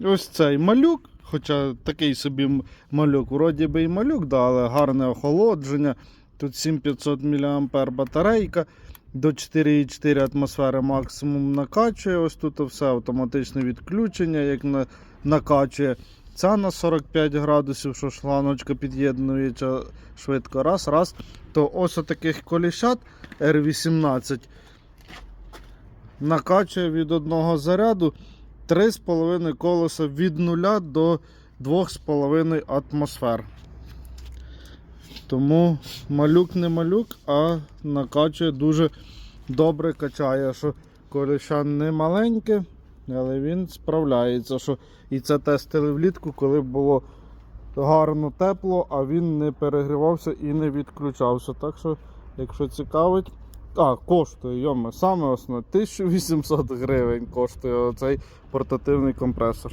ось цей малюк, хоча такий собі малюк, вроді би і малюк, да, але гарне охолодження. Тут 7500 мАh батарейка. До 4,4 атмосфери максимум накачує. Ось тут все автоматичне відключення, як на, накачує. Ця на 45 градусів, що шланочка під'єднується швидко. Раз, раз. То ось таких коліщат R18 накачує від одного заряду 3,5 колеса від 0 до 2,5 атмосфер. Тому малюк не малюк, а накачує дуже добре качає, що коліша не маленьке, але він справляється. Що... І це тестили влітку, коли було гарно тепло, а він не перегрівався і не відключався. Так що, якщо цікавить, а, коштує, йоме, саме основне 1800 гривень коштує оцей портативний компресор.